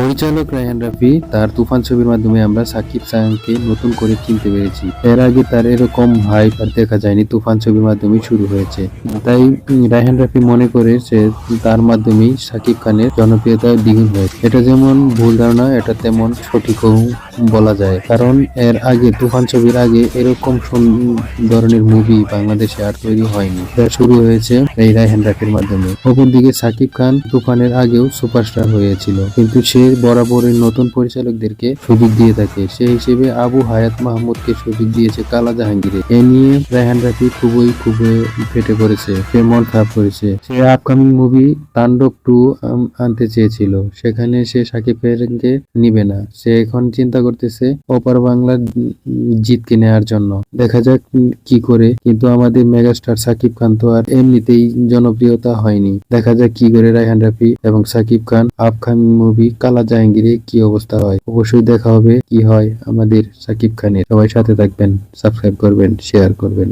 পরিচালক রায়হান রাফি, তার তুফান ছবির মাধ্যমে আমরা সাকিব খানকে নতুন করে চিনতে পেরেছি। এর আগে তার এরকম হাইপ আর দেখা যায়নি, তুফান ছবির মাধ্যমে শুরু হয়েছে। তাই রায়হান রাফি মনে করে যে তার মাধ্যমেই সাকিব খানের জনপ্রিয়তা দ্বিগুণ হয়েছে। এটা যেমন ভুল ধারণা, এটা তেমন সঠিকও বলা যায়। কারণ এর আগে, তুফান ছবির আগে এরকম ধরনের মুভি বাংলাদেশে আর তৈরি হয়নি। এটা শুরু হয়েছে এই রায়হান রাফির মাধ্যমে। অপরদিকে সাকিব খান তুফানের আগেও সুপারস্টার হয়েছিল। কিন্তু সে বরাবরই নতুন পরিচালকদেরকে সুযোগ দিয়ে থাকে। সেই হিসেবে আবু হায়াত মাহমুদকে সুযোগ দিয়েছে কালা জাহাঙ্গীরে। এ নিয়ে রায়হান রাফি খুবই খুবই ফেটে পড়েছে, সে মন খারাপ করেছে। সে আপকামিং মুভি তাণ্ডব টু আনতে চেয়েছিল। সেখানে সে সাকিব খানকে নিবে না। সে এখন চিন্তা করতেছে ওপার বাংলা জিতকে নেওয়ার জন্য। দেখা যাক কি করে, কিন্তু আমাদের মেগাস্টার সাকিব খান তো আর এমনিতেই জনপ্রিয়তা হয়নি। দেখা যাক কি করে রায়হান রাফি এবং সাকিব খান আপকামিং মুভি কালা জাহাঙ্গীরে কি অবস্থা হয়? অবশ্যই দেখা হবে কি হয় আমাদের সাকিব খানের। সবাই সাথে থাকবেন, সাবস্ক্রাইব করবেন শেয়ার করবেন।